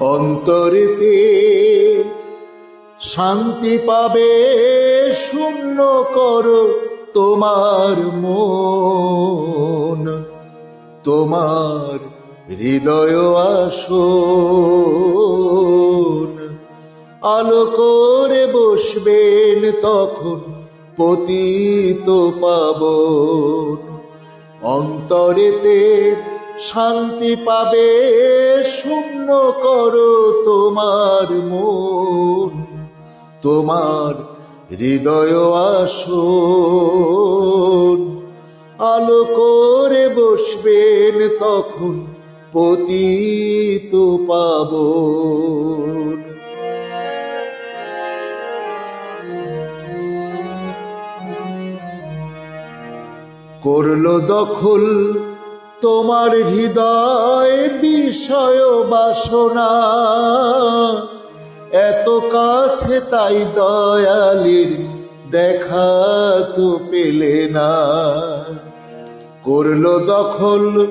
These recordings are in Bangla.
অন্তরেতে শান্তি পাবে, শূন্য করো তোমার মন। তোমার হৃদয় আসন। আলো করে বসবেন তখন পতিত পাবন। অন্তরেতে শান্তি পাবে, শূন্য করো তোমার মন। তোমার হৃদয় আসন। আলো করে বসবেন তখন পতিত পাবন। করল দখল তোমার হৃদয় বিষয় বাসনা। এত কাছে তাই দয়ালির দেখা তো পেলে না। করল দখল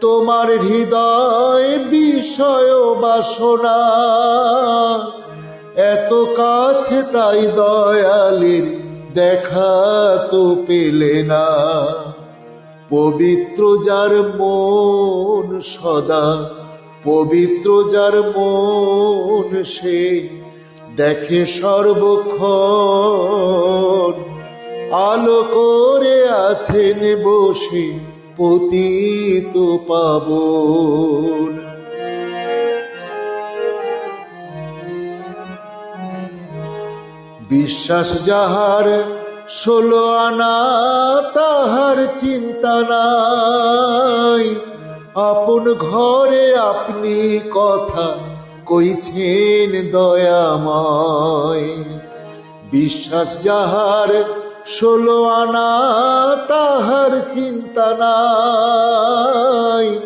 তোমার হৃদয় বিষয় বাসনা। এত কাছে তাই দয়ালির দেখা তো পেলে না। পবিত্র যার মন সদা, পবিত্র যার মন সে দেখে সর্বক্ষণ। আলো করে আছেন বসে, পতিত পাবন। বিশ্বাস যাহার ষোলো আনা তাহার চিন্তা নাই। আপন ঘরে আপনি কথা কইছেন দয়াময়। বিশ্বাস যাহার ষোলো আনা তাহার চিন্তা নাই।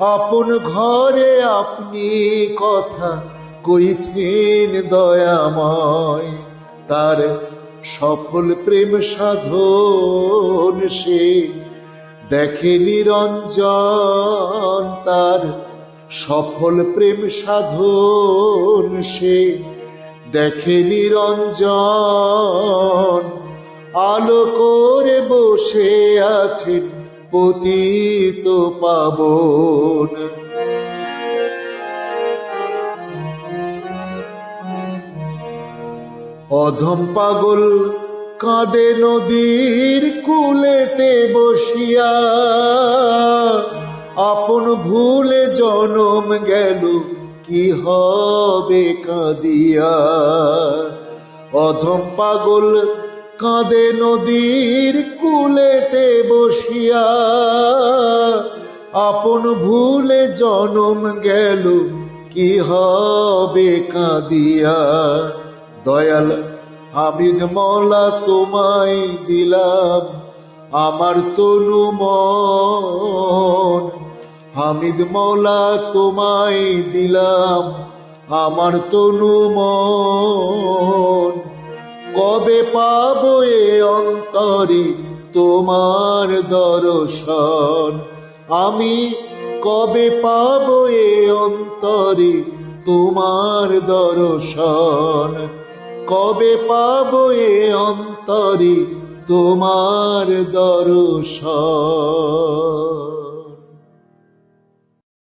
আপন ঘরে আপনি কথা কইছেন দয়াময়। তার সফল প্রেম সাধন সে। দেখে নিরঞ্জন তার সফল প্রেম সাধন সে। দেখে নিরঞ্জন আলো করে বসে আছেন পতিত পাবন। অধম পাগল কাঁদে নদীর কুলেতে বসিয়া। আপন ভুলে জনম গেল, কি হবে কাঁদিয়া। অধম পাগল কাঁদে নদীর কুলেতে বসিয়া। আপন ভুলে জনম গেল, কি হবে কাঁদিয়া। দয়াল, হামিদ মৌলা তোমায় দিলাম, আমার তনু মন। হামিদ মৌলা তোমায় দিলাম, আমার তনু মন। কবে পাবো এ অন্তরে তোমার দর্শন? আমি কবে পাবো এ অন্তরে তোমার দর্শন? কবে পাব এ অন্তরে তোমার দর্শন?